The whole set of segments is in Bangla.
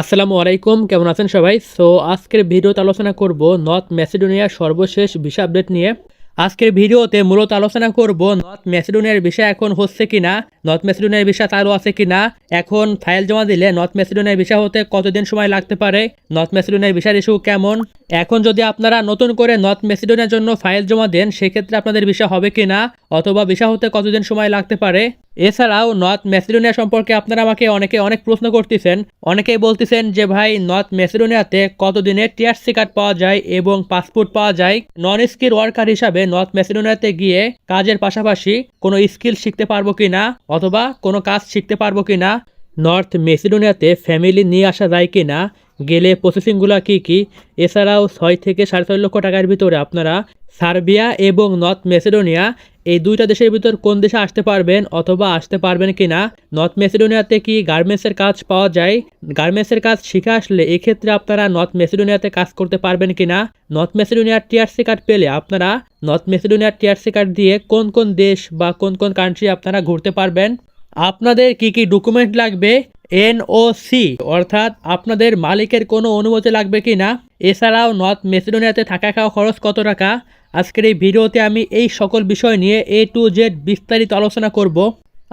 আসসালামু আলাইকুম, কেমন আছেন সবাই? সো আজকের ভিডিওতে আলোচনা করব নর্থ ম্যাসিডোনিয়ার সর্বশেষ ভিসা আপডেট নিয়ে। আজকের ভিডিওতে মূলত আলোচনা করব নর্থ ম্যাসিডোনিয়ার বিষয় এখন হচ্ছে কিনা নর্থ ম্যাসিডোনিয়ার বিষয় চালু আছে কিনা, এখন ফাইল জমা দিলে নর্থ ম্যাসিডোনিয়ার বিষয় হতে কতদিন সময় লাগতে পারে নর্থ ম্যাসিডোনিয়ার বিষয়ের ইস্যু কেমন, এখন যদি আপনারা নতুন করে নর্থ ম্যাসিডোনিয়ার জন্য ফাইল জমা দেন, সেক্ষেত্রে আপনাদের বিষয় হবে কিনা, অথবা বিষয় হতে কতদিন সময় লাগতে পারে এছাড়াও নর্থ ম্যাসিডোনিয়া সম্পর্কে আপনারা আমাকে অনেকে অনেক প্রশ্ন করতেছেন। অনেকেই বলতেছেন যে ভাই, নর্থ ম্যাসিডোনিয়াতে কতদিনের টিআরসি কার্ড পাওয়া যায় এবং পাসপোর্ট পাওয়া যায়? নন স্কিল ওয়ার্কার হিসাবে নর্থ ম্যাসিডোনিয়াতে গিয়ে কাজের পাশাপাশি কোনো স্কিল শিখতে পারব কিনা অথবা কোনো কাজ শিখতে পারব কিনা? নর্থ মেসিডোনিয়াতে ফ্যামিলি নিয়ে আসা যায় কি না গেলে প্রসেসিংগুলো কী কী? এছাড়াও ছয় থেকে সাড়ে ছয় লক্ষ টাকার ভিতরে আপনারা সার্বিয়া এবং নর্থ মেসিডোনিয়া এই দুইটা দেশের ভিতর কোন দেশে আসতে পারবেন অথবা আসতে পারবেন কি না নর্থ মেসিডোনিয়াতে কি গার্মেন্টসের কাজ পাওয়া যায়? গার্মেন্টসের কাজ শিখে আসলে এক্ষেত্রে আপনারা নর্থ মেসিডোনিয়াতে কাজ করতে পারবেন কি না নর্থ মেসিডোনিয়ার টিআরসি কার্ড পেলে আপনারা নর্থ মেসিডোনিয়ার টিআরসি কার্ড দিয়ে কোন কোন দেশ বা কোন কোন কান্ট্রি আপনারা ঘুরতে পারবেন? আপনাদের কি কি ডকুমেন্ট লাগবে? এনওসি অর্থাৎ আপনাদের মালিকের কোনো অনুমতি লাগবে কি না এছাড়াও নর্থ মেসিডোনিয়াতে থাকা খাওয়া খরচ কত টাকা? আজকের এই ভিডিওতে আমি এই সকল বিষয় নিয়ে এ টু জেড বিস্তারিত আলোচনা করব।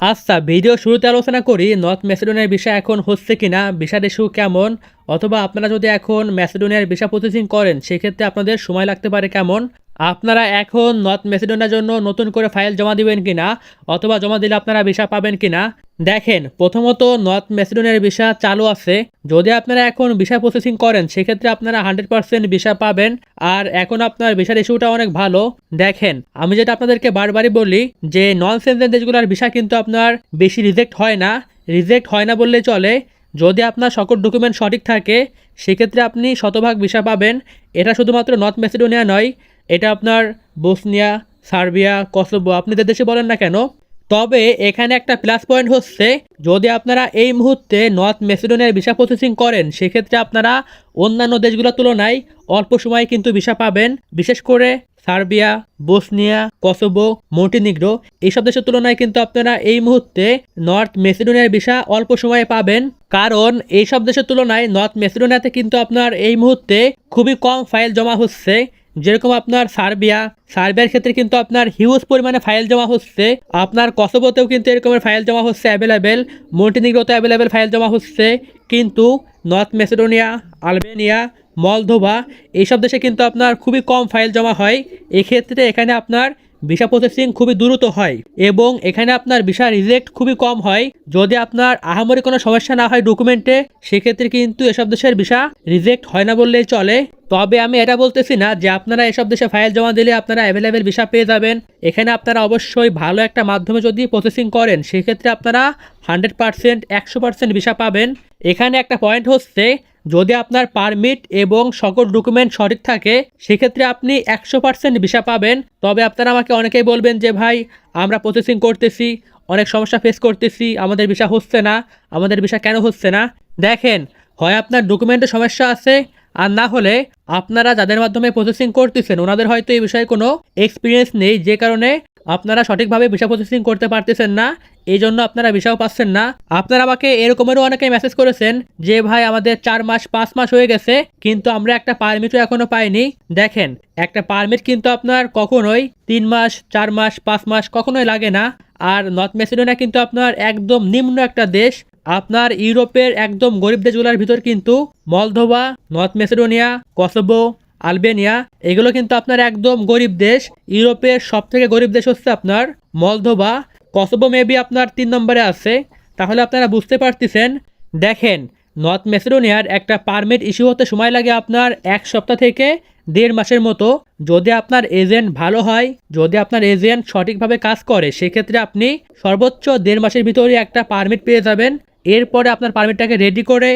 আচ্ছা ভিডিও শুরুতে আলোচনা করি নর্থ ম্যাসেডোনিয়ার বিষয় এখন হচ্ছে কি না ভিসার ইস্যু কেমন, অথবা আপনারা যদি এখন ম্যাসেডোনিয়ার ভিসা প্রসেসিং করেন, সেক্ষেত্রে আপনাদের সময় লাগতে পারে কেমন। আপনারা এখন নর্থ মেসিডোনিয়ার জন্য নতুন করে ফাইল জমা দিবেন কিনা অথবা জমা দিলে আপনারা ভিসা পাবেন কিনা? দেখেন, প্রথমত নর্থ মেসিডোনিয়ার ভিসা চালু আছে। যদি আপনারা এখন ভিসা প্রসেসিং করেন, সেক্ষেত্রে আপনারা হান্ড্রেড পার্সেন্ট ভিসা পাবেন। আর এখন আপনার ভিসার ইস্যুটা অনেক ভালো। দেখেন, আমি যেটা আপনাদেরকে বারবারই বলি যে নন সেন্সেন দেশগুলোর ভিসা কিন্তু আপনার বেশি রিজেক্ট হয় না। রিজেক্ট হয় না বললেই চলে। যদি আপনার সকল ডকুমেন্ট সঠিক থাকে, সেক্ষেত্রে আপনি শতভাগ ভিসা পাবেন। এটা শুধুমাত্র নর্থ মেসিডোনিয়া নয় এটা আপনার বসনিয়া, সার্বিয়া, কসোভো, আপনি যে দেশে বলেন না কেন? তবে এখানে একটা প্লাস পয়েন্ট হচ্ছে, যদি আপনারা এই মুহূর্তে নর্থ মেসিডোনিয়ার ভিসা প্রসেসিং করেন, সেক্ষেত্রে আপনারা অন্যান্য দেশগুলোর তুলনায় অল্প সময়ে কিন্তু ভিসা পাবেন। বিশেষ করে সার্বিয়া, বসনিয়া, কসোভো, মন্টিনিগ্রো, এইসব দেশের তুলনায় কিন্তু আপনারা এই মুহূর্তে নর্থ মেসিডোনিয়ার ভিসা অল্প সময়ে পাবেন। কারণ এইসব দেশের তুলনায় নর্থ মেসিডোনিয়াতে কিন্তু আপনার এই মুহূর্তে খুবই কম ফাইল জমা হচ্ছে। যেরকম আপনার সার্বিয়া, সার্বিয়ার ক্ষেত্রে কিন্তু আপনার হিউজ পরিমাণে ফাইল জমা হচ্ছে। আপনার কসবতেও কিন্তু এরকমের ফাইল জমা হচ্ছে অ্যাভেলেবেল মন্টিনিগ্রোতে অ্যাভেলেবেল ফাইল জমা হচ্ছে। কিন্তু নর্থ মেসিডোনিয়া আলবেনিয়া মলদোভা এইসব দেশে কিন্তু আপনার খুবই কম ফাইল জমা হয়। এক্ষেত্রে এখানে আপনার ভিসা প্রসেসিং খুবই দ্রুত হয় এবং এখানে আপনার ভিসা রিজেক্ট খুবই কম হয়। যদি আপনার আহামরি কোনো সমস্যা না হয় ডকুমেন্টে সেক্ষেত্রে কিন্তু এসব দেশের ভিসা রিজেক্ট হয় না বললেই চলে। তবে আমি এটা বলতেছি না যে আপনারা এসব দেশে ফাইল জমা দিলে আপনারা অ্যাভেলেবেল ভিসা পেয়ে যাবেন। এখানে আপনারা অবশ্যই ভালো একটা মাধ্যমে যদি প্রসেসিং করেন, সেক্ষেত্রে আপনারা হান্ড্রেড পার্সেন্ট একশো পার্সেন্ট ভিসা পাবেন। এখানে একটা পয়েন্ট হচ্ছে যদি আপনার পারমিট এবং সকল ডকুমেন্ট সঠিক থাকে, সেক্ষেত্রে আপনি একশো পার্সেন্ট ভিসা পাবেন। তবে আপনারা আমাকে অনেকেই বলবেন যে, ভাই, আমরা প্রসেসিং করতেছি, অনেক সমস্যা ফেস করতেছি, আমাদের ভিসা হচ্ছে না, আমাদের ভিসা কেন হচ্ছে না? দেখেন, হয় আপনার ডকুমেন্টের সমস্যা আছে, আর না হলে আপনারা যাদের মাধ্যমে প্রসেসিং করতেছেন, ওনাদের হয়তো এই বিষয়ে কোনো এক্সপিরিয়েন্স নেই, যে কারণে আপনারা সঠিকভাবে ভিসা প্রসেসিং করতে পারতেছেন না এই জন্য আপনারা ভিসাও পাচ্ছেন না। আপনারা আমাকে এরকমেরও অনেকে মেসেজ করেছেন যে, ভাই, আমাদের চার মাস, পাঁচ মাস হয়ে গেছে, কিন্তু আমরা একটা পারমিটও এখনও পাইনি। দেখেন, একটা পারমিট কিন্তু আপনার কখনোই তিন মাস, চার মাস, পাঁচ মাস কখনোই লাগে না। আর নর্থ মেসিডোনিয়া কিন্তু আপনার একদম নিম্ন একটা দেশ। আপনার ইউরোপের একদম গরিব দেশগুলোর ভিতর কিন্তু Moldova, north Macedonia, Kosovo Albania, এগুলো কিন্তু আপনার একদম গরিব দেশ। ইউরোপের সব থেকে গরিব দেশ হচ্ছে আপনার মলদোভা। কসবো মেবি আপনার তিন নম্বরে আছে। তাহলে আপনারা বুঝতে পারতেছেন। দেখেন, নর্থ মেসিডোনিয়ার একটা পারমিট ইস্যু হতে সময় লাগে আপনার এক সপ্তাহ থেকে দেড় মাসের মতো। যদি আপনার এজেন্ট ভালো হয়, যদি আপনার এজেন্ট সঠিকভাবে কাজ করে, সেক্ষেত্রে আপনি সর্বোচ্চ দেড় মাসের ভিতরে একটা পারমিট পেয়ে যাবেন। এরপরে আপনার পারমিটটাকে রেডি করে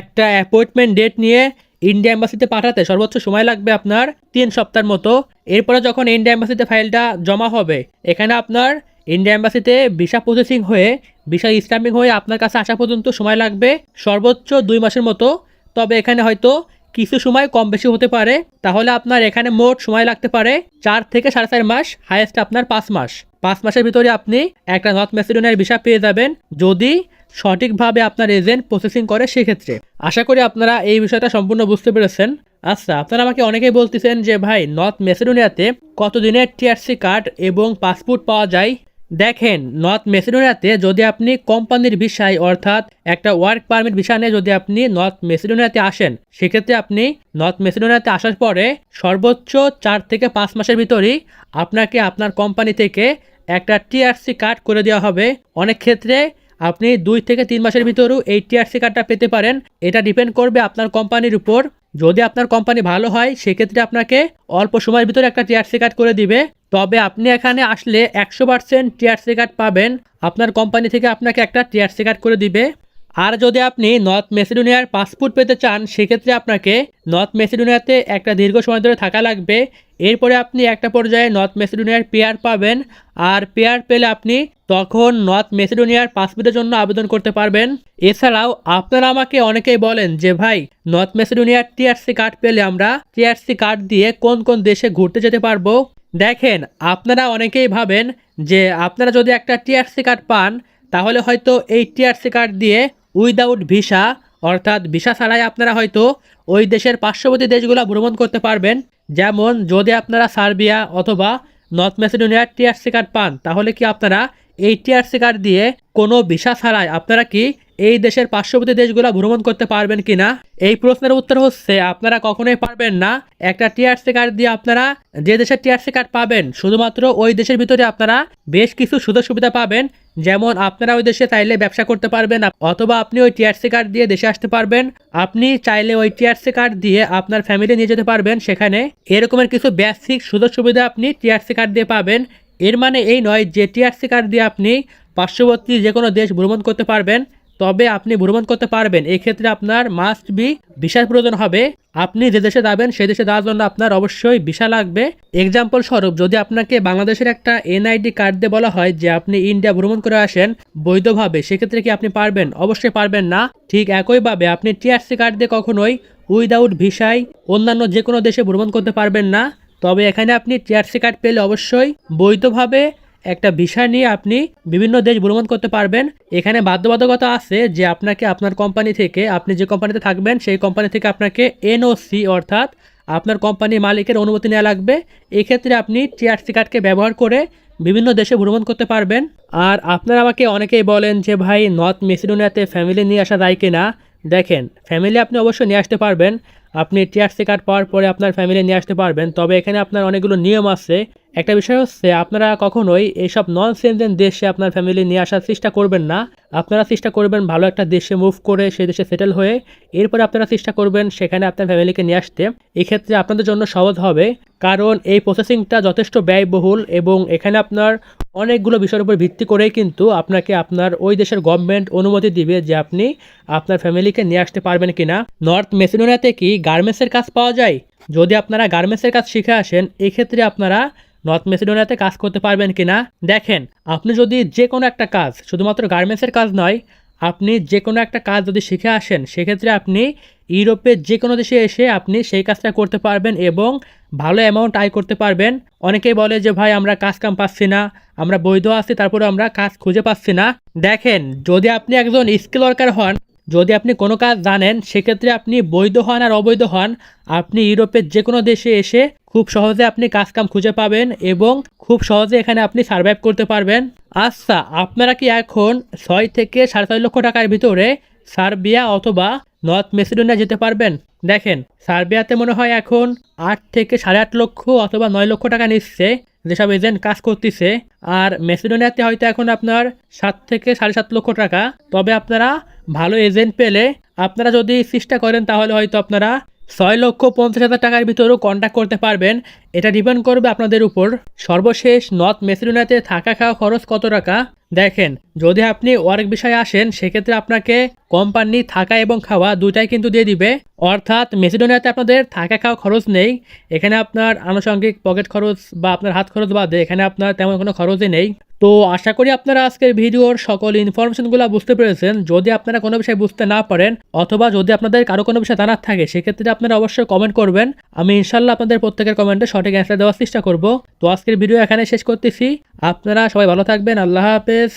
একটা অ্যাপয়েন্টমেন্ট ডেট নিয়ে ইন্ডিয়া এম্বাসিতে পাঠাতে সর্বোচ্চ সময় লাগবে আপনার তিন সপ্তাহের মতো। এরপরে যখন ইন্ডিয়া এম্বাসিতে ফাইলটা জমা হবে, এখানে আপনার ইন্ডিয়া এম্বাসিতে ভিসা প্রসেসিং হয়ে ভিসা স্ট্যাম্পিং হয়ে আপনার কাছে আসা পর্যন্ত সময় লাগবে সর্বোচ্চ দুই মাসের মতো। তবে এখানে হয়তো কিছু সময় কম বেশি হতে পারে। তাহলে আপনার এখানে মোট সময় লাগতে পারে চার থেকে সাড়ে চার মাস হায়েস্ট আপনার পাঁচ মাস। পাঁচ মাসের ভিতরে আপনি একটা নর্থ মেসিডোনিয়ার ভিসা পেয়ে যাবেন। যদি সঠিকভাবে আপনার এজেন্ট প্রসেসিং করে সেক্ষেত্রে। আশা করি আপনারা এই বিষয়টা সম্পূর্ণ বুঝতে পেরেছেন। আচ্ছা আপনারা আমাকে অনেকেই বলতেছেন যে, ভাই নর্থ মেসিডোনিয়াতে কতদিনের টিআরসি কার্ড এবং পাসপোর্ট পাওয়া যায়? দেখেন নর্থ মেসিডোনিয়াতে যদি আপনি কোম্পানির বিষয়, অর্থাৎ একটা ওয়ার্ক পারমিট বিষয় নিয়ে যদি আপনি নর্থ মেসিডোনিয়াতে আসেন, সেক্ষেত্রে আপনি নর্থ মেসিডোনিয়াতে আসার পরে সর্বোচ্চ চার থেকে পাঁচ মাসের ভিতরেই আপনাকে আপনার কোম্পানি থেকে একটা টিআরসি কার্ড করে দেওয়া হবে। অনেক ক্ষেত্রে আপনি দুই থেকে তিন মাসের ভিতরেও এই টিআরসি কার্ডটা পেতে পারেন। এটা ডিপেন্ড করবে আপনার কোম্পানির উপর। যদি আপনার কোম্পানি ভালো হয়, সেক্ষেত্রে আপনাকে অল্প সময়ের ভিতরে একটা টিআরসি কার্ড করে দিবে। তবে আপনি এখানে আসলে একশো পার্সেন্ট টিআরসি কার্ড পাবেন। আপনার কোম্পানি থেকে আপনাকে একটা টিআরসি কার্ড করে দিবে। আর যদি আপনি নর্থ মেসিডোনিয়ার পাসপোর্ট পেতে চান, সেক্ষেত্রে আপনাকে নর্থ মেসিডোনিয়াতে একটা দীর্ঘ সময় ধরে থাকা লাগবে। এরপরে আপনি একটা পর্যায়ে নর্থ মেসিডোনিয়ার পেয়ার পাবেন আর পেয়ার পেলে আপনি তখন নর্থ মেসিডোনিয়ার পাসপোর্টের জন্য আবেদন করতে পারবেন। এছাড়াও আপনারা আমাকে অনেকেই বলেন যে, ভাই, নর্থ মেসিডোনিয়ার টিআরসি কার্ড পেলে আমরা টিআরসি কার্ড দিয়ে কোন কোন দেশে ঘুরতে যেতে পারব? দেখেন, আপনারা অনেকেই ভাবেন যে, আপনারা যদি একটা টিআরসি কার্ড পান তাহলে হয়তো এই টিআরসি কার্ড দিয়ে উইদাউট ভিসা অর্থাৎ ভিসা ছাড়াই আপনারা হয়তো ওই দেশের পার্শ্ববর্তী দেশগুলো ভ্রমণ করতে পারবেন। যেমন যদি আপনারা সার্বিয়া অথবা নর্থ মেসিডোনিয়ার টিআরসি কার্ড পান, তাহলে কি আপনারা এই টিআরসি কার্ড দিয়ে কোনো ভিসা ছাড়াই আপনারা কি এই দেশের পার্শ্ববর্তী দেশগুলো ভ্রমণ করতে পারবেন কি না এই প্রশ্নের উত্তর হচ্ছে, আপনারা কখনোই পারবেন না। একটা টিআরসি কার্ড দিয়ে আপনারা যে দেশের টিআরসি কার্ড পাবেন, শুধুমাত্র ওই দেশের ভিতরে আপনারা বেশ কিছু সুযোগ সুবিধা পাবেন। যেমন আপনারা ওই দেশে চাইলে ব্যবসা করতে পারবেন অথবা আপনি ওই টিআরসি কার্ড দিয়ে দেশে আসতে পারবেন। আপনি চাইলে ওই টিআরসি কার্ড দিয়ে আপনার ফ্যামিলি নিয়ে যেতে পারবেন সেখানে। এরকমের কিছু বেসিক সুযোগ সুবিধা আপনি টিআরসি কার্ড দিয়ে পাবেন। এর মানে এই নয় যে টিআরসি কার্ড দিয়ে আপনি পার্শ্ববর্তী যে কোনো দেশ ভ্রমণ করতে পারবেন। তবে আপনি ভ্রমণ করতে পারবেন। এই ক্ষেত্রে আপনার মাস্ট বি ভিসার প্রয়োজন হবে। আপনি যে দেশে যাবেন, সেই দেশে যাওয়ার জন্য আপনার অবশ্যই ভিসা লাগবে। এক্সাম্পল স্বরূপ, যদি আপনাকে বাংলাদেশের একটা এনআইডি কার্ড দিয়ে বলা হয় যে আপনি ইন্ডিয়া ভ্রমণ করে আসেন বৈধভাবে, সেক্ষেত্রে কি আপনি পারবেন? অবশ্যই পারবেন না। ঠিক একইভাবে আপনি টিআরসি কার্ড দিয়ে কখনোই উইদাউট ভিসায় অন্যান্য যে কোনো দেশে ভ্রমণ করতে পারবেন না। তবে এখানে আপনি টিআরসি কার্ড পেলে অবশ্যই বৈধভাবে একটা ভিসা নিয়ে আপনি বিভিন্ন দেশ ভ্রমণ করতে পারবেন। এখানে বাধ্যবাধকতা আছে যে আপনাকে আপনার কোম্পানি থেকে, আপনি যে কোম্পানিতে থাকবেন, সেই কোম্পানি থেকে আপনাকে এনওসি অর্থাৎ আপনার কোম্পানির মালিকের অনুমতি নেওয়া লাগবে। এক্ষেত্রে আপনি টিআরসি কার্ডকে ব্যবহার করে বিভিন্ন দেশে ভ্রমণ করতে পারবেন। আর আপনারা আমাকে অনেকেই বলেন যে, ভাই, নর্থ মেসিডোনিয়াতে ফ্যামিলি নিয়ে আসা যায় কিনা? দেখেন, ফ্যামিলি আপনি অবশ্যই নিয়ে আসতে পারবেন। আপনি টিআরসি কার্ড পাওয়ার পরে আপনার ফ্যামিলি নিয়ে আসতে পারবেন। তবে এখানে আপনার অনেকগুলো নিয়ম আছে। একটা বিষয় হচ্ছে, আপনারা কখনোই এইসব নন সেনজেন দেশে আপনার ফ্যামিলি নিয়ে আসার চেষ্টা করবেন না। আপনারা চেষ্টা করবেন ভালো একটা দেশে মুভ করে সেই দেশে সেটেল হয়ে এরপরে আপনারা চেষ্টা করবেন সেখানে আপনার ফ্যামিলিকে নিয়ে আসতে। এক্ষেত্রে আপনাদের জন্য সহজ হবে, কারণ এই প্রসেসিংটা যথেষ্ট ব্যয়বহুল এবং এখানে আপনার অনেকগুলো বিষয়ের উপর ভিত্তি করেই কিন্তু আপনাকে আপনার ওই দেশের গভর্নমেন্ট অনুমতি দিবে যে আপনি আপনার ফ্যামিলিকে নিয়ে আসতে পারবেন কিনা। নর্থ মেসিডোনিয়াতে কি গার্মেন্টসের কাজ পাওয়া যায়? যদি আপনারা গার্মেন্টসের কাজ শিখে আসেন, এক্ষেত্রে আপনারা নর্থ মেসিডোনিয়াতে কাজ করতে পারবেন কিনা? দেখেন, আপনি যদি যে কোনো একটা কাজ, শুধুমাত্র গার্মেন্টসের কাজ নয়, আপনি যে কোনো একটা কাজ যদি শিখে আসেন, সেক্ষেত্রে আপনি ইউরোপের যে কোনো দেশে এসে আপনি সেই কাজটা করতে পারবেন এবং ভালো অ্যামাউন্ট আয় করতে পারবেন। অনেকেই বলে যে, ভাই, আমরা কাজ কাম পাচ্ছি না, আমরা বৈধ আছি তারপরে আমরা কাজ খুঁজে পাচ্ছি না। দেখেন, যদি আপনি একজন স্কিল ওয়ার্কার হন যদি আপনি কোনো কাজ জানেন, সেক্ষেত্রে আপনি বৈধ হন আর অবৈধ হন, আপনি ইউরোপের যে কোনো দেশে এসে খুব সহজে আপনি কাজ কাম খুঁজে পাবেন এবং খুব সহজে এখানে আপনি সার্ভাইভ করতে পারবেন। আচ্ছা আপনারা কি এখন ছয় থেকে সাড়ে ছয় লক্ষ টাকার ভিতরে সার্বিয়া অথবা নর্থ মেসিডোনিয়া যেতে পারবেন? দেখেন, সার্বিয়াতে মনে হয় এখন আট থেকে সাড়ে আট লক্ষ অথবা নয় লক্ষ টাকা নিচ্ছে। যেসব এজেন্ট কাজ করতেছে, আর মেসিডোনিয়াতে হয়তো এখন আপনার সাত থেকে সাড়ে সাত লক্ষ টাকা। তবে আপনারা ভালো এজেন্ট পেলে আপনারা যদি চেষ্টা করেন, তাহলে হয়তো আপনারা ছয় লক্ষ পঞ্চাশ হাজার টাকার ভিতরেও কন্ট্যাক্ট করতে পারবেন। এটা ডিপেন্ড করবে আপনাদের উপর। সর্বশেষ নর্থ মেসিডোনিয়াতে থাকা খাওয়া খরচ কত টাকা? দেখেন, যদি আপনি ওয়ার্ক বিষয়ে আসেন, সেক্ষেত্রে আপনাকে কোম্পানি থাকা এবং খাওয়া দুটাই কিন্তু দিয়ে দিবে। অর্থাৎ মেসিডোনিয়াতে আপনাদের থাকা খাওয়া খরচ নেই, এখানে আপনার আনুষঙ্গিক পকেট খরচ বা আপনার হাত খরচ বাদে এখানে আপনার তেমন কোনো খরচই নেই। তো আশা করি আপনারা আজকের ভিডিওর সকল ইনফরমেশনগুলো বুঝতে পেরেছেন। যদি আপনারা কোনো বিষয়ে বুঝতে না পারেন, অথবা যদি আপনাদের কারও কোনো বিষয়ে জানার থাকে, সেক্ষেত্রে আপনারা অবশ্যই কমেন্ট করবেন। আমি ইনশাল্লাহ আপনাদের প্রত্যেকের কমেন্টে সঠিক অ্যান্সার দেওয়ার চেষ্টা করব। তো আজকের ভিডিও এখানে শেষ করতেছি। আপনারা সবাই ভালো থাকবেন। আল্লাহ হাফেজ।